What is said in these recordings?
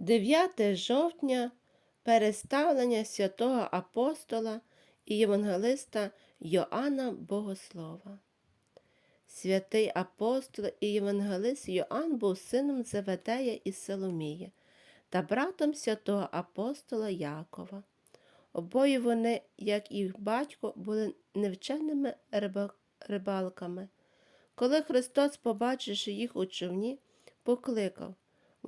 9 жовтня переставлення святого апостола і євангелиста Йоанна Богослова. Святий апостол і євангелист Йоанн був сином Заведея і Соломії та братом святого апостола Якова. Обоє вони, як їх батько, були невченими рибалками. Коли Христос, побачивши їх у човні, покликав,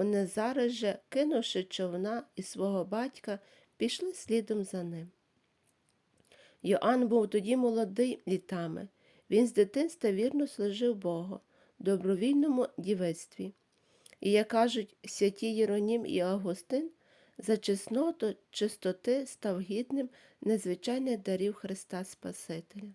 вони зараз же, кинувши човна і свого батька, пішли слідом за ним. Йоанн був тоді молодий літами. Він з дитинства вірно служив Богу, добровільному дівицтві. І, як кажуть святі Єронім і Августин, за чесноту чистоти став гідним незвичайних дарів Христа Спасителя.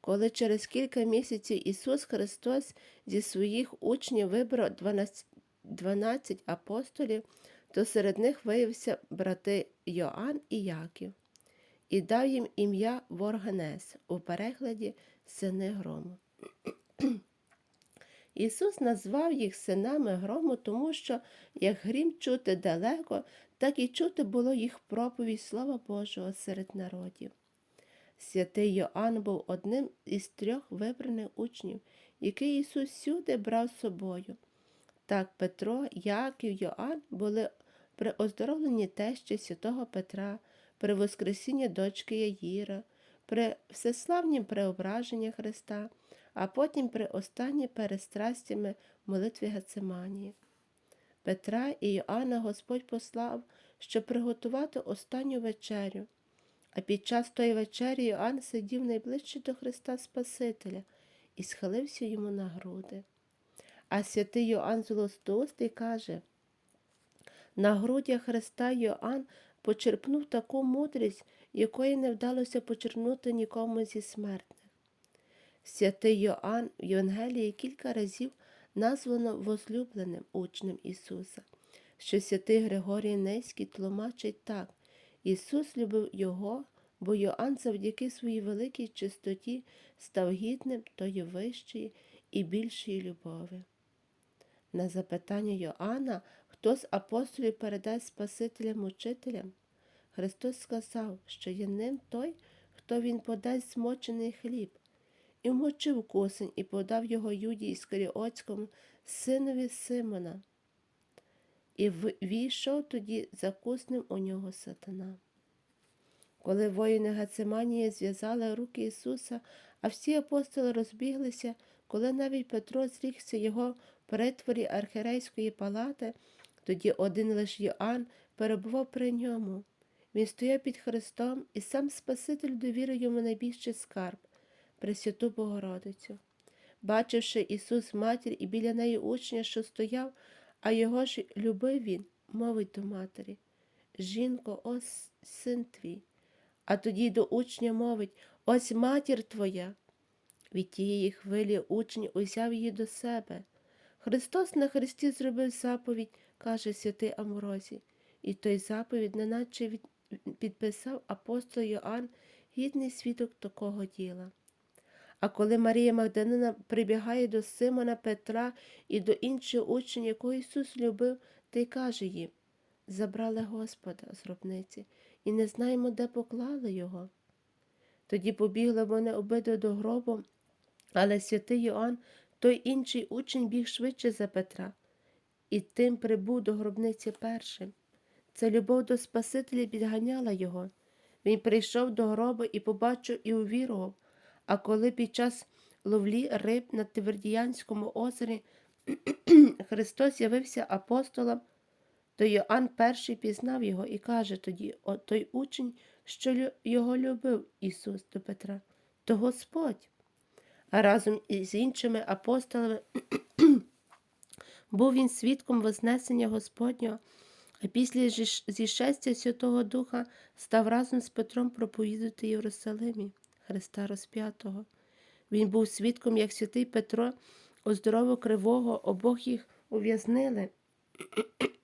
Коли через кілька місяців Ісус Христос зі своїх учнів вибрав 12, 12 апостолів, то серед них виявився брати Йоанн і Яків, і дав їм ім'я Ворганес у перекладі сини грому. Ісус назвав їх синами грому, тому що як грім чути далеко, так і чути було їх проповідь Слова Божого серед народів. Святий Йоанн був одним із трьох вибраних учнів, який Ісус всюди брав з собою. Так Петро, Яків, Йоанн були при оздоровленні тещі святого Петра, при воскресінні дочки Яїра, при всеславнім преображенні Христа, а потім при останній перестрастями молитві Гециманії. Петра і Йоанна Господь послав, щоб приготувати останню вечерю. А під час тої вечері Йоанн сидів найближче до Христа Спасителя і схилився йому на груди. А святий Йоанн Золотоустий каже, на грудях Христа Йоанн почерпнув таку мудрість, якої не вдалося почерпнути нікому зі смертних. Святий Йоанн в Євангелії кілька разів названо возлюбленим учнем Ісуса, що святий Григорій Нейський тлумачить так. Ісус любив Його, бо Йоанн завдяки своїй великій чистоті став гідним тої вищої і більшої любові. На запитання Йоанна, хто з апостолів передасть Спасителям учителям, Христос сказав, що є ним той, хто він подасть змочений хліб, і вмочив кусень і подав його Юді Іскаріотському, синові Симона. І війшов тоді закусним у нього сатана. Коли воїни Гацеманії зв'язали руки Ісуса, а всі апостоли розбіглися, коли навіть Петро зрікся його перетворі архірейської палати, тоді один лиш Йоанн перебував при ньому. Він стояв під Христом, і сам Спаситель довірив йому найбільший скарб Пресвяту Богородицю. Бачивши Ісус матір і біля неї учня, що стояв, а його ж любив він, мовить до матері Жінко, ось син твій. А тоді до учня мовить Ось матір твоя. Від тієї хвилі учень узяв її до себе. Христос на Христі зробив заповідь, каже святий Аморозій, і той заповідь, неначе підписав апостол Йоанн, гідний свідок такого діла. А коли Марія Магдалина прибігає до Симона Петра і до інших учнів, якого Ісус любив, та й каже їм забрали Господа з гробниці і не знаємо, де поклали його. Тоді побігли вони обидва до гробу, але святий Йоанн, той інший учень, біг швидше за Петра, і тим прибув до гробниці першим. Ця любов до Спасителя підганяла його. Він прийшов до гроба і побачив і увірував. А коли під час ловлі риб на Тивердіянському озері Христос явився апостолам, то Йоанн перший пізнав його і каже тоді той учень, що його любив Ісус до Петра, то Господь. Разом із іншими апостолами був він свідком Вознесення Господнього, а після зіш- зішестя Святого Духа став разом з Петром проповідати Єрусалимі Христа розп'ятого. Він був свідком, як святий Петро оздоровив кривого, обох їх ув'язнили,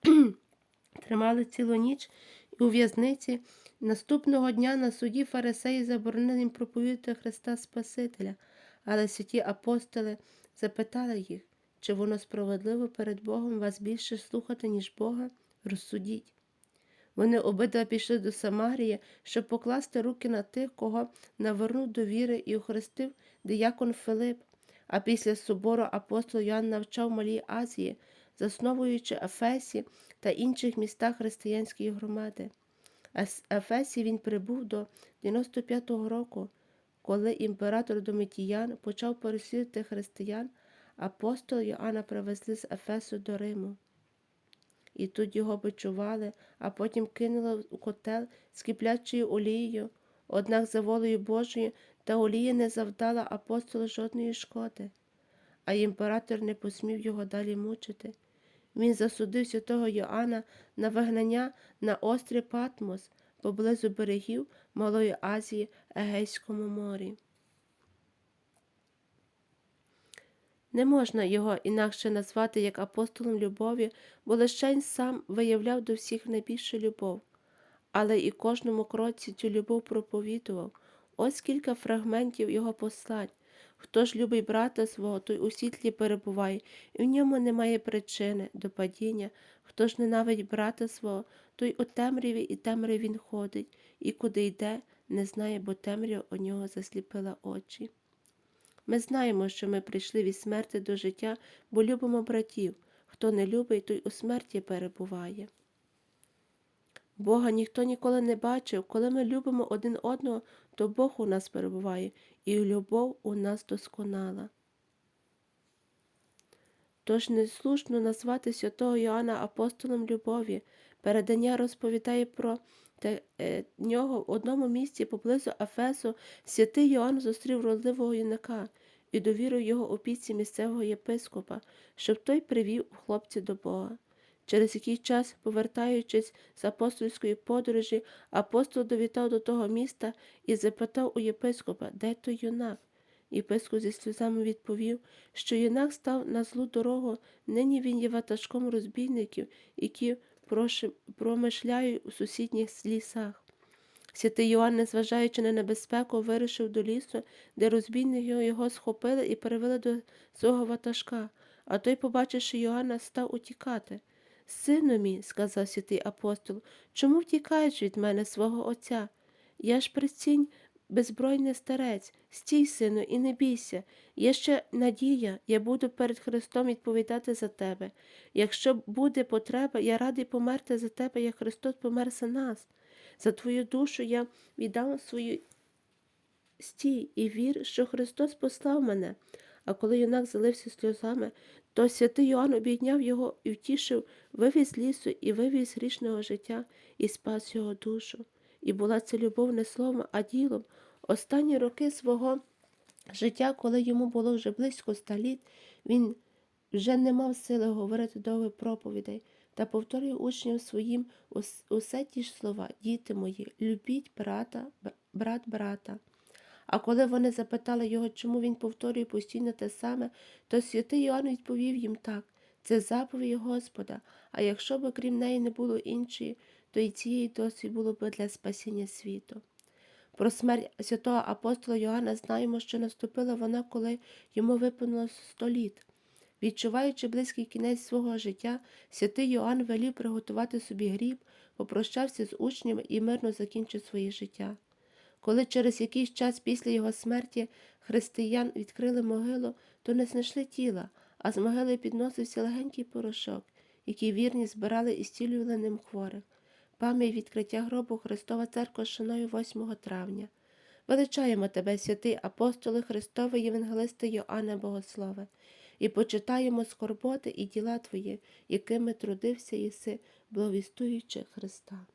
тримали цілу ніч і у в'язниці. Наступного дня на суді фарисеї заборонили їм проповідати Христа Спасителя, але святі апостоли запитали їх, чи воно справедливо перед Богом вас більше слухати, ніж Бога, Розсудіть. Вони обидва пішли до Самарії, щоб покласти руки на тих, кого навернув до віри і охрестив диякон Филип. А після собору апостол Йоанн навчав Малій Азії, засновуючи Ефесі та інших містах християнської громади. Ефесі він прибув до 95-го року, коли імператор Домітіян почав переслідувати християн, апостол Йоанна привезли з Ефесу до Риму. І тут його бичували, а потім кинули у котел з киплячою олією, однак за волею Божою та олія не завдала апостолу жодної шкоди, а імператор не посмів його далі мучити. Він засудив святого Йоанна на вигнання на острів Патмос поблизу берегів Малої Азії Егейському морі. Не можна його інакше назвати як апостолом любові, бо лише сам виявляв до всіх найбільшу любов, але і кожному кроці цю любов проповідував. Ось кілька фрагментів його послань. Хто ж любить брата свого, той у світлі перебуває, і в ньому немає причини до падіння. Хто ж ненавидить брата свого, той у темряві і темряві він ходить, і куди йде, не знає, бо темрява у нього засліпила очі. Ми знаємо, що ми прийшли від смерти до життя, бо любимо братів. Хто не любить, той у смерті перебуває. Бога ніхто ніколи не бачив. Коли ми любимо один одного, то Бог у нас перебуває, і любов у нас досконала. Тож неслушно назвати святого Йоанна апостолом любові. Передання розповідає про те, е, нього в одному місці поблизу Ефесу святий Йоанн зустрів родливого юнака і довірив його опіці місцевого єпископа, щоб той привів хлопця до Бога. Через який час, повертаючись з апостольської подорожі, апостол довітав до того міста і запитав у єпископа, де той юнак. Єпископ зі сльозами відповів, що юнак став на злу дорогу, нині він є ватажком розбійників, які промишляють у сусідніх лісах. Святий Йоанн, незважаючи на небезпеку, вирушив до лісу, де розбійники його схопили і перевели до свого ватажка, а той, побачивши Йоанна, став утікати. Сину мій, сказав святий апостол, чому втікаєш від мене свого отця? Я ж прицінь, беззбройний старець, стій, сину, і не бійся. Є ще надія, я буду перед Христом відповідати за тебе. Якщо буде потреба, я радий померти за тебе, як Христос помер за нас. За твою душу я віддам свою стій і вір, що Христос послав мене. А коли юнак залився сльозами, то святий Йоанн обійняв його і втішив, вивіз лісу і вивіз грішного життя і спас його душу. І була це любов не словом, а ділом. Останні роки свого життя, коли йому було вже близько ста літ, він вже не мав сили говорити довгих проповідей та повторює учням своїм усе ті ж слова, діти мої, любіть брата, брат брата. А коли вони запитали його, чому він повторює постійно те саме, то святий Йоанн відповів їм так це заповідь Господа, а якщо б крім неї не було іншої, то і цієї досі було б для спасіння світу. Про смерть святого апостола Йоанна знаємо, що наступила вона, коли йому виповнилось сто літ. Відчуваючи близький кінець свого життя, святий Йоанн велів приготувати собі гріб, попрощався з учнями і мирно закінчив своє життя. Коли через якийсь час після його смерті християн відкрили могилу, то не знайшли тіла, а з могили підносився легенький порошок, який вірні збирали і стілювали ним хворих. Пам'ять відкриття гробу Христова Церква шаною 8 травня. Величаємо тебе, святий апостоли Христовий Євангелисти Йоанна Богослове, і почитаємо скорботи і діла Твої, якими трудився єси, благовістуючи Христа.